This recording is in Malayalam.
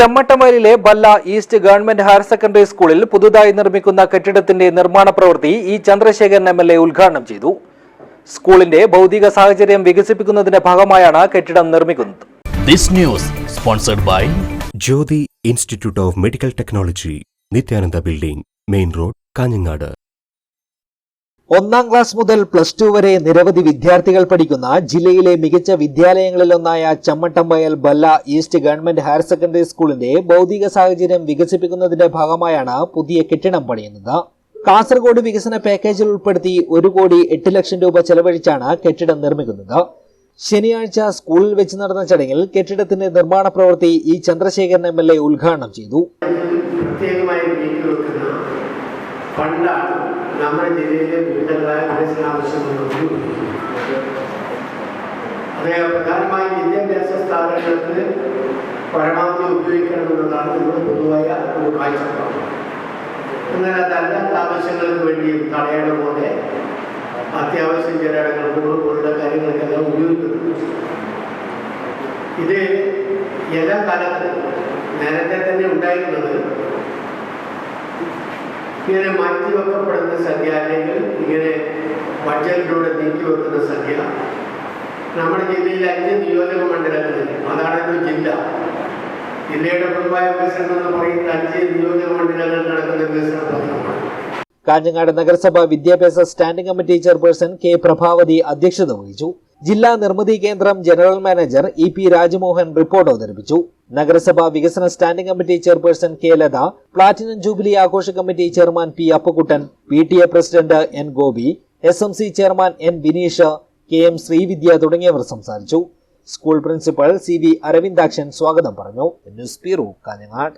ചെമ്മട്ടമേലിലെ Balla east government higher secondary സ്കൂളിൽ പുതുതായി നിർമ്മിക്കുന്ന കെട്ടിടത്തിന്റെ നിർമ്മാണ പ്രവൃത്തി E Chandrasekharan M L A ഉദ്ഘാടനം ചെയ്തു. സ്കൂളിന്റെ ഭൗതിക സാഹചര്യം വികസിപ്പിക്കുന്നതിന്റെ ഭാഗമായാണ് കെട്ടിടം നിർമ്മിക്കുന്നത്. This news sponsored by Jyothi institute of medical technology Nithyananda building main road Kanhangad. ഒന്നാം ക്ലാസ് മുതൽ പ്ലസ് ടു വരെ നിരവധി വിദ്യാർത്ഥികൾ പഠിക്കുന്ന ജില്ലയിലെ മികച്ച വിദ്യാലയങ്ങളിലൊന്നായ ചമ്മട്ടമ്പയൽ Balla east government higher secondary സ്കൂളിന്റെ ഭൗതിക സാഹചര്യം വികസിപ്പിക്കുന്നതിന്റെ ഭാഗമായാണ് പുതിയ കെട്ടിടം പണിയുന്നത്. കാസർഗോഡ് വികസന പാക്കേജിൽ ഉൾപ്പെടുത്തി ഒരു കോടി എട്ട് ലക്ഷം രൂപ ചെലവഴിച്ചാണ് കെട്ടിടം നിർമ്മിക്കുന്നത്. ശനിയാഴ്ച സ്കൂളിൽ വെച്ച് നടന്ന ചടങ്ങിൽ കെട്ടിടത്തിന്റെ നിർമ്മാണ പ്രവൃത്തി ഇ ചന്ദ്രശേഖരൻ എം ഉദ്ഘാടനം ചെയ്തു. ഫണ്ടാണ് നമ്മുടെ ജില്ലയിലെ വിവിധങ്ങളായ വികസന ആവശ്യങ്ങൾക്ക് അത് പ്രധാനമായും വിദ്യാഭ്യാസ സ്ഥാപനങ്ങൾക്ക് പരമാവധി ഉപയോഗിക്കണമെന്നുള്ളതാണ് നമ്മുടെ പൊതുവായ ഒരു കാഴ്ചപ്പാട്. എന്നാൽ അതല്ലാത്ത ആവശ്യങ്ങൾക്ക് വേണ്ടിയും തടയണ പോലെ അത്യാവശ്യം ചിലയിടങ്ങൾക്ക് പോലുള്ള കാര്യങ്ങൾക്കെല്ലാം ഉപയോഗിക്കുന്നു ഇത് എല്ലാ കാലത്തും നേരത്തെ തന്നെ ഉണ്ടായിരുന്നത് ഇങ്ങനെ മാറ്റിവെക്കപ്പെടുന്ന സംഖ്യ അല്ലെങ്കിൽ ഇങ്ങനെ ബഡ്ജറ്റിലൂടെ നീക്കിവെക്കുന്ന സംഖ്യ നമ്മുടെ ജില്ലയിൽ അഞ്ച് നിയോജക മണ്ഡലങ്ങളിൽ അതാണല്ലോ ജില്ല. ജില്ലയുടെ പൊതുവായ വികസനം എന്ന് പറയുന്ന അഞ്ച് നിയോജക മണ്ഡലങ്ങളിൽ നടക്കുന്ന വികസന കാഞ്ഞങ്ങാട് നഗരസഭ വിദ്യാഭ്യാസ standing committee chairperson K Prabhavathi അധ്യക്ഷത വഹിച്ചു. ജില്ലാ നിർമ്മിതി കേന്ദ്രം general manager E P Rajamohan report അവതരിപ്പിച്ചു. നഗരസഭ വികസന standing committee chairperson K Latha platinum jubilee ആഘോഷ committee chairman P Appakkuttan P T A president N Gopi S M C chairman N Bineesh K M Sreevidya തുടങ്ങിയവർ സംസാരിച്ചു. School principal C V Aravindakshan സ്വാഗതം പറഞ്ഞു. News bureau Kanhangad.